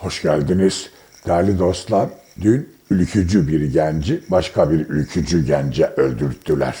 Hoş geldiniz. Değerli dostlar, dün ülkücü bir genci başka bir ülkücü gence öldürttüler.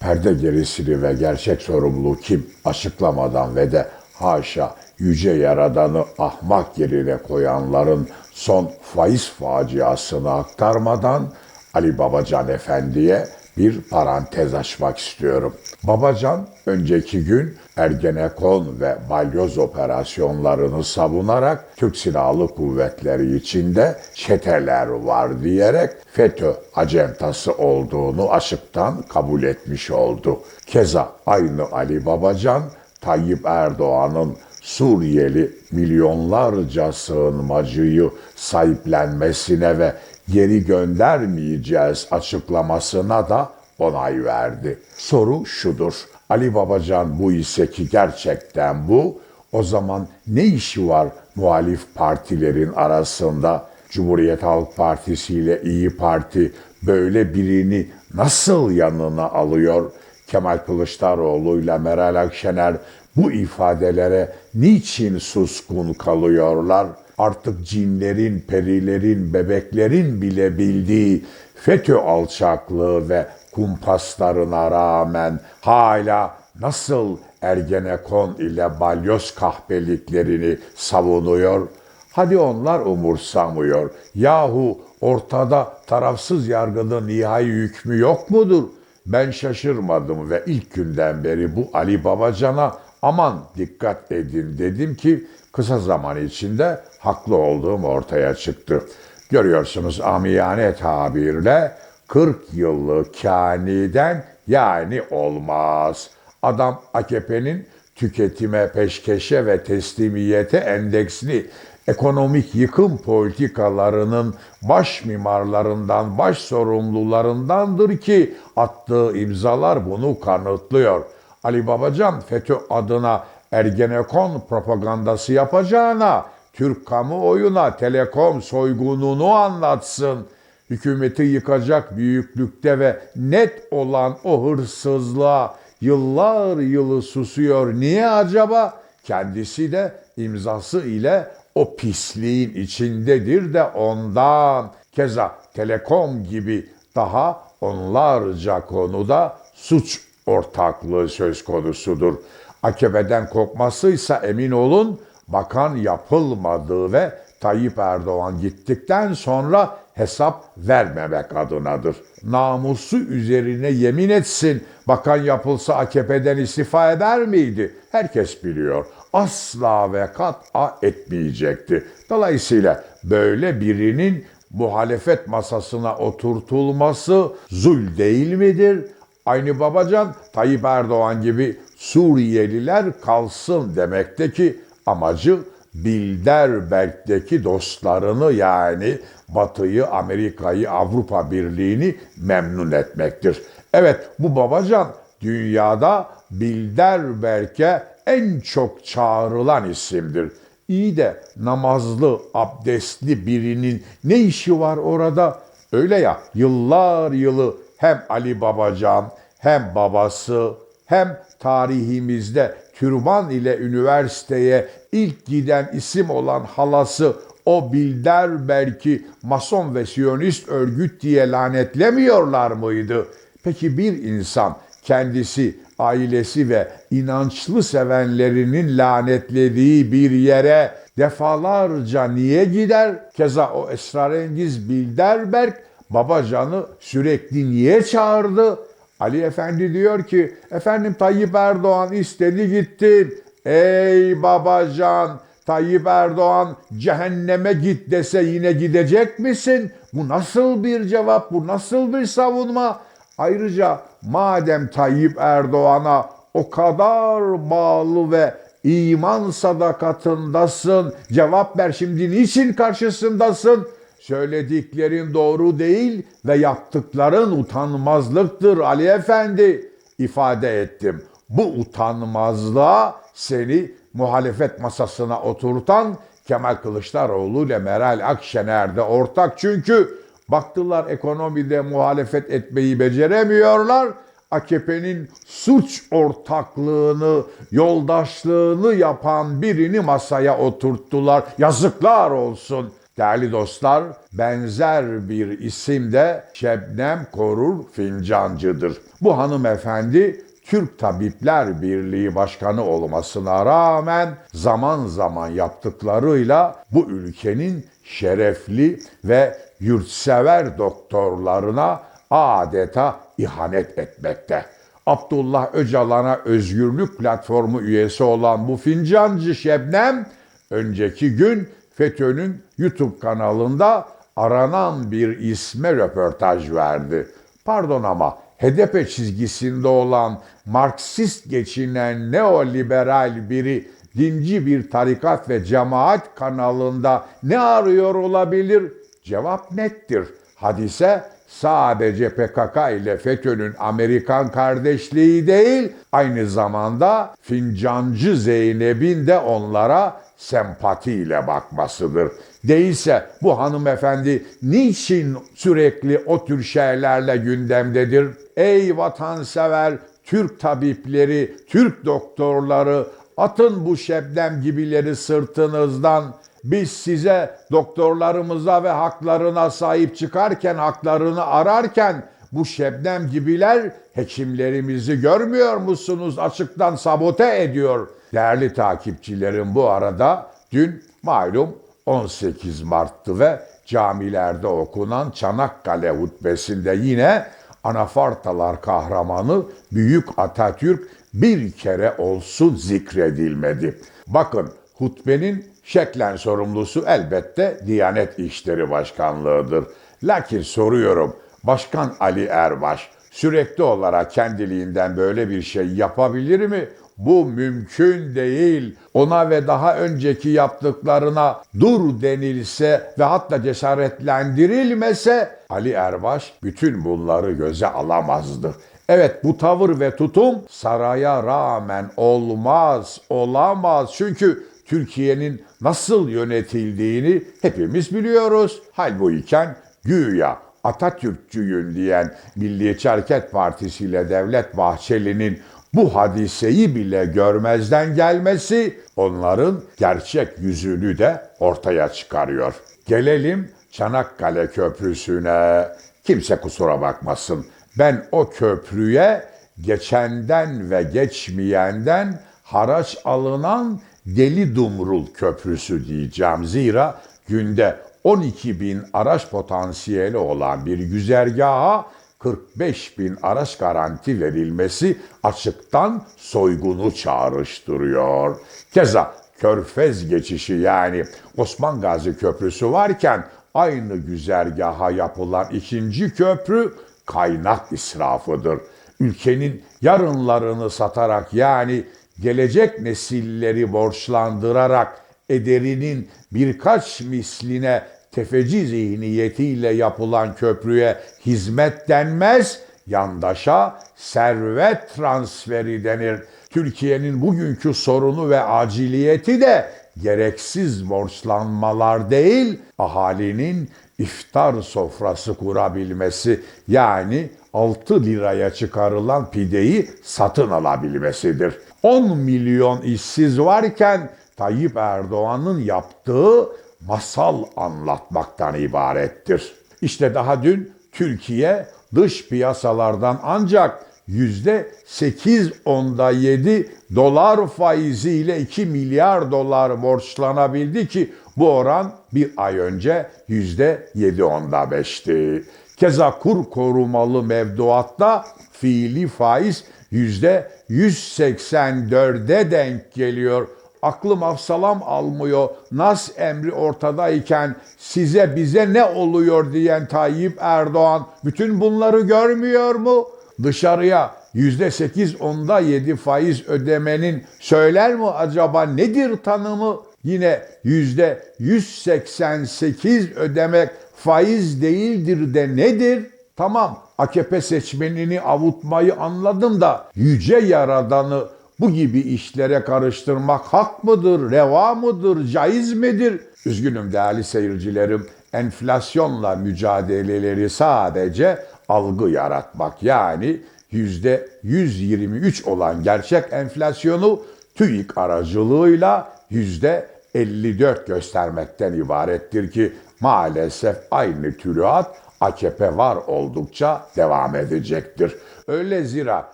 Perde gerisini ve gerçek sorumluluğu kim açıklamadan ve de haşa yüce yaradanı ahmak yerine koyanların son faiz faciasını aktarmadan Ali Babacan Efendi'ye bir parantez açmak istiyorum. Babacan önceki gün Ergenekon ve Balyoz operasyonlarını savunarak Türk Silahlı Kuvvetleri içinde çeteler var diyerek FETÖ acentası olduğunu açıktan kabul etmiş oldu. Keza aynı Ali Babacan Tayyip Erdoğan'ın Suriyeli milyonlarca sığınmacıyı sahiplenmesine ve geri göndermeyeceğiz açıklamasına da onay verdi. Soru şudur. Ali Babacan bu ise ki gerçekten bu. O zaman ne işi var muhalif partilerin arasında? Cumhuriyet Halk Partisi ile İyi Parti böyle birini nasıl yanına alıyor? Kemal Kılıçdaroğlu ile Meral Akşener bu ifadelere niçin suskun kalıyorlar? Artık cinlerin, perilerin, bebeklerin bile bildiği FETÖ alçaklığı ve kumpaslarına rağmen hala nasıl Ergenekon ile balyoz kahpeliklerini savunuyor? Hadi onlar umursamıyor. Yahu ortada tarafsız yargının nihai hükmü yok mudur? Ben şaşırmadım ve ilk günden beri bu Ali Babacan'a aman dikkat edin dedim ki kısa zaman içinde haklı olduğum ortaya çıktı. Görüyorsunuz amiyane tabirle 40 yıllık kaniden yani olmaz. Adam AKP'nin tüketime, peşkeşe ve teslimiyete endeksli ekonomik yıkım politikalarının baş mimarlarından, baş sorumlularındandır ki attığı imzalar bunu kanıtlıyor. Ali Babacan FETÖ adına Ergenekon propagandası yapacağına Türk kamuoyuna telekom soygununu anlatsın. Hükümeti yıkacak büyüklükte ve net olan o hırsızlığa yıllar yılı susuyor. Niye acaba? Kendisi de imzası ile o pisliğin içindedir de ondan. Keza telekom gibi daha onlarca konuda suç ortaklığı söz konusudur. AKP'den kopmasıysa emin olun bakan yapılmadığı ve Tayyip Erdoğan gittikten sonra hesap vermemek adınadır. Namusu üzerine yemin etsin bakan yapılsa AKP'den istifa eder miydi? Herkes biliyor. Asla ve kat'a etmeyecekti. Dolayısıyla böyle birinin muhalefet masasına oturtulması zul değil midir? Aynı Babacan Tayyip Erdoğan gibi Suriyeliler kalsın demekteki amacı Bilderberg'deki dostlarını yani Batı'yı, Amerika'yı, Avrupa Birliği'ni memnun etmektir. Evet bu Babacan dünyada Bilderberg'e en çok çağrılan isimdir. İyi de namazlı, abdestli birinin ne işi var orada? Öyle ya yıllar yılı hem Ali Babacan hem babası hem tarihimizde türban ile üniversiteye ilk giden isim olan halası o Bilderberg'i mason ve siyonist örgüt diye lanetlemiyorlar mıydı? Peki bir insan kendisi, ailesi ve inançlı sevenlerinin lanetlediği bir yere defalarca niye gider? Keza o esrarengiz Bilderberg Babacan'ı sürekli niye çağırdı? Ali Efendi diyor ki, efendim Tayyip Erdoğan istedi gitti. Ey babacan, Tayyip Erdoğan cehenneme git dese yine gidecek misin? Bu nasıl bir cevap, bu nasıl bir savunma? Ayrıca madem Tayyip Erdoğan'a o kadar bağlı ve iman sadakatındasın, cevap ver şimdi niçin karşısındasın? Söylediklerin doğru değil ve yaptıkların utanmazlıktır Ali Efendi ifade ettim. Bu utanmazlığa seni muhalefet masasına oturtan Kemal Kılıçdaroğlu ile Meral Akşener de ortak çünkü baktılar ekonomide muhalefet etmeyi beceremiyorlar. AKP'nin suç ortaklığını, yoldaşlığını yapan birini masaya oturttular. Yazıklar olsun. Değerli dostlar, benzer bir isim de Şebnem Korur Fincancı'dır. Bu hanımefendi Türk Tabipler Birliği Başkanı olmasına rağmen zaman zaman yaptıklarıyla bu ülkenin şerefli ve yurtsever doktorlarına adeta ihanet etmekte. Abdullah Öcalan'a özgürlük platformu üyesi olan bu fincancı Şebnem önceki gün FETÖ'nün YouTube kanalında aranan bir isme röportaj verdi. Pardon ama HDP çizgisinde olan Marksist geçinen neoliberal biri dinci bir tarikat ve cemaat kanalında ne arıyor olabilir? Cevap nettir. Hadise sadece PKK ile FETÖ'nün Amerikan kardeşliği değil, aynı zamanda fincancı Zeynep'in de onlara sempatiyle bakmasıdır. Değilse bu hanımefendi niçin sürekli o tür şeylerle gündemdedir? Ey vatansever Türk tabipleri, Türk doktorları, atın bu şebnem gibileri sırtınızdan. Biz size doktorlarımıza ve haklarına sahip çıkarken, haklarını ararken bu şebnem gibiler hekimlerimizi görmüyor musunuz? Açıktan sabote ediyor. Değerli takipçilerim bu arada dün malum 18 Mart'tı ve camilerde okunan Çanakkale hutbesinde yine anafartalar kahramanı Büyük Atatürk bir kere olsun zikredilmedi. Bakın hutbenin şeklen sorumlusu elbette Diyanet İşleri Başkanlığı'dır. Lakin soruyorum Başkan Ali Erbaş sürekli olarak kendiliğinden böyle bir şey yapabilir mi? Bu mümkün değil. Ona ve daha önceki yaptıklarına dur denilse ve hatta cesaretlendirilmese Ali Erbaş bütün bunları göze alamazdı. Evet bu tavır ve tutum saraya rağmen olmaz, olamaz. Çünkü Türkiye'nin nasıl yönetildiğini hepimiz biliyoruz. Halbuyken güya Atatürkçüyüm diyen Milliyetçi Hareket Partisi ile Devlet Bahçeli'nin bu hadiseyi bile görmezden gelmesi onların gerçek yüzünü de ortaya çıkarıyor. Gelelim Çanakkale Köprüsü'ne. Kimse kusura bakmasın. Ben o köprüye geçenden ve geçmeyenden haraç alınan Deli Dumrul Köprüsü diyeceğim. Zira günde 12 bin araç potansiyeli olan bir güzergaha 45 bin araç garanti verilmesi açıktan soygunu çağrıştırıyor. Keza Körfez geçişi yani Osman Gazi Köprüsü varken aynı güzergaha yapılan ikinci köprü kaynak israfıdır. Ülkenin yarınlarını satarak yani gelecek nesilleri borçlandırarak ederinin birkaç misline tefeci zihniyetiyle yapılan köprüye hizmet denmez, yandaşa servet transferi denir. Türkiye'nin bugünkü sorunu ve aciliyeti de gereksiz borçlanmalar değil, ahalinin iftar sofrası kurabilmesi yani 6 liraya çıkarılan pideyi satın alabilmesidir. 10 milyon işsiz varken Tayyip Erdoğan'ın yaptığı masal anlatmaktan ibarettir. İşte daha dün Türkiye dış piyasalardan ancak yüzde 8 onda 7 dolar faiziyle 2 milyar dolar borçlanabildi ki bu oran bir ay önce yüzde 7 onda 5'ti. Keza kur korumalı mevduatta fiili faiz yüzde 184'e denk geliyor. Aklım afsalam almıyor. Nas emri ortadayken size bize ne oluyor diyen Tayyip Erdoğan bütün bunları görmüyor mu? Dışarıya yüzde sekiz onda yedi faiz ödemenin söyler mi acaba nedir tanımı? Yine yüzde 188 ödemek faiz değildir de nedir? Tamam AKP seçmenini avutmayı anladım da yüce yaradanı bu gibi işlere karıştırmak hak mıdır, reva mıdır, caiz midir? Üzgünüm değerli seyircilerim, enflasyonla mücadeleleri sadece algı yaratmak yani %123 olan gerçek enflasyonu TÜİK aracılığıyla %54 göstermekten ibarettir ki maalesef aynı türüat AKP var oldukça devam edecektir. Öyle zira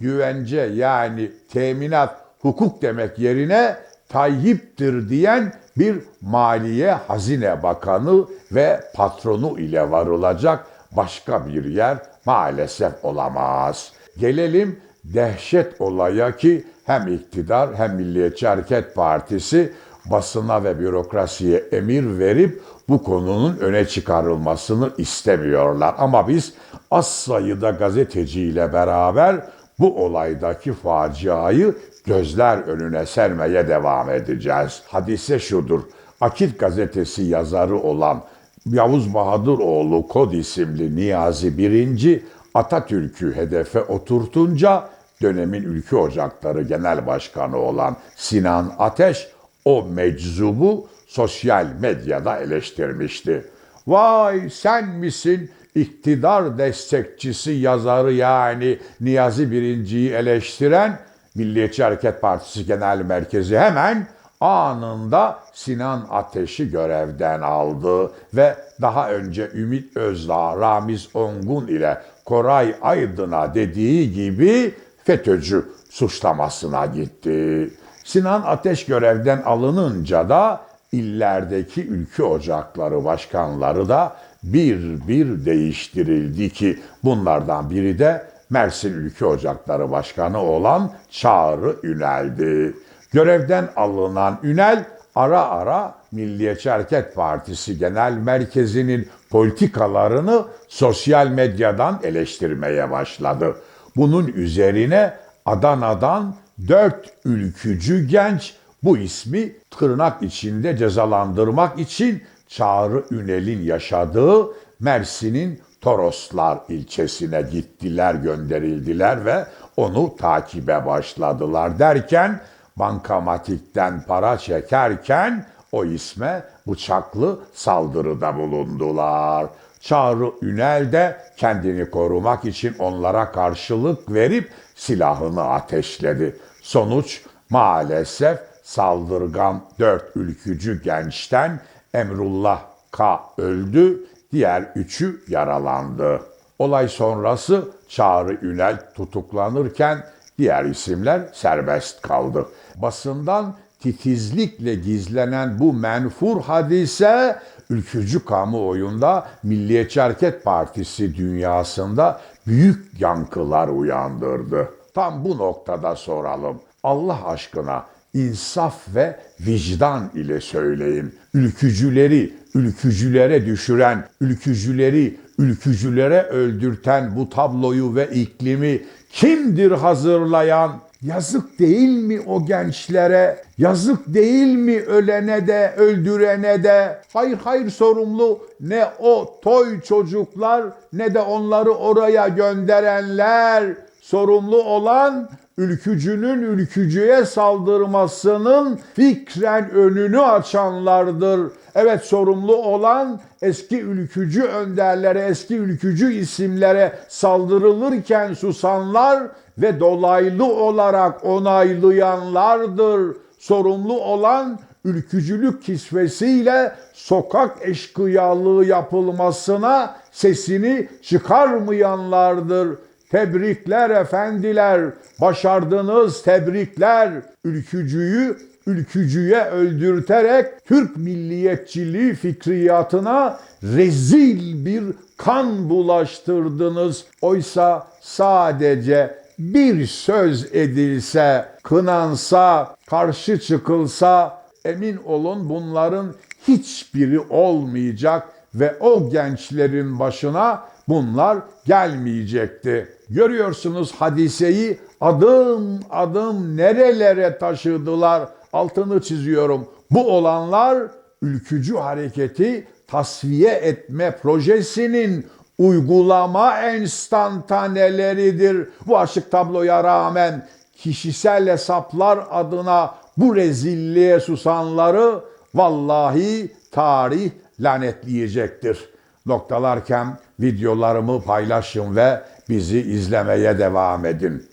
güvence yani teminat hukuk demek yerine Tayyip'tir diyen bir Maliye Hazine Bakanı ve patronu ile varılacak başka bir yer maalesef olamaz. Gelelim dehşet olaya ki hem iktidar hem Milliyetçi Hareket Partisi basına ve bürokrasiye emir verip bu konunun öne çıkarılmasını istemiyorlar. Ama biz az sayıda gazeteciyle beraber bu olaydaki faciayı gözler önüne sermeye devam edeceğiz. Hadise şudur. Akit gazetesi yazarı olan Yavuz Bahadıroğlu Kod isimli Niyazi birinci Atatürk'ü hedefe oturtunca dönemin Ülke Ocakları Genel Başkanı olan Sinan Ateş o meczubu sosyal medyada eleştirmişti. Vay sen misin iktidar destekçisi yazarı yani Niyazi Birinci'yi eleştiren Milliyetçi Hareket Partisi Genel Merkezi hemen anında Sinan Ateş'i görevden aldı ve daha önce Ümit Özdağ, Ramiz Ongun ile Koray Aydın'a dediği gibi FETÖ'cü suçlamasına gitti. Sinan Ateş görevden alınınca da illerdeki ülke ocakları başkanları da bir bir değiştirildi ki bunlardan biri de Mersin Ülke Ocakları Başkanı olan Çağrı Ünel'di. Görevden alınan Ünel ara ara Milliyetçi Hareket Partisi Genel Merkezi'nin politikalarını sosyal medyadan eleştirmeye başladı. Bunun üzerine Adana'dan dört ülkücü genç bu ismi tırnak içinde cezalandırmak için Çağrı Ünel'in yaşadığı Mersin'in Toroslar ilçesine gittiler, gönderildiler ve onu takibe başladılar derken bankamatikten para çekerken o isme bıçaklı saldırıda bulundular. Çağrı Ünel de kendini korumak için onlara karşılık verip silahını ateşledi. Sonuç maalesef saldırgan dört ülkücü gençten Emrullah K. öldü, diğer üçü yaralandı. Olay sonrası Çağrı Ünel tutuklanırken diğer isimler serbest kaldı. Basından titizlikle gizlenen bu menfur hadise ülkücü kamuoyunda Milliyetçi Hareket Partisi dünyasında büyük yankılar uyandırdı. Tam bu noktada soralım. Allah aşkına insaf ve vicdan ile söyleyin. Ülkücüleri ülkücülere düşüren, ülkücüleri ülkücülere öldürten bu tabloyu ve iklimi kimdir hazırlayan? Yazık değil mi o gençlere? Yazık değil mi ölene de öldürene de? Hayır hayır sorumlu ne o toy çocuklar ne de onları oraya gönderenler. Sorumlu olan ülkücünün ülkücüye saldırmasının fikren önünü açanlardır. Evet sorumlu olan eski ülkücü önderlere, eski ülkücü isimlere saldırılırken susanlar ve dolaylı olarak onaylayanlardır. Sorumlu olan ülkücülük kisvesiyle sokak eşkıyalığı yapılmasına sesini çıkarmayanlardır. Tebrikler efendiler, başardınız tebrikler. Ülkücüyü ülkücüye öldürterek Türk milliyetçiliği fikriyatına rezil bir kan bulaştırdınız. Oysa sadece bir söz edilse, kınansa, karşı çıkılsa emin olun bunların hiçbiri olmayacak ve o gençlerin başına bunlar gelmeyecekti. Görüyorsunuz hadiseyi adım adım nerelere taşıdılar. Altını çiziyorum. Bu olanlar ülkücü hareketi tasfiye etme projesinin uygulama enstantaneleridir. Bu açık tabloya rağmen kişisel hesaplar adına bu rezilliğe susanları vallahi tarih lanetleyecektir. Noktalarken videolarımı paylaşın ve bizi izlemeye devam edin.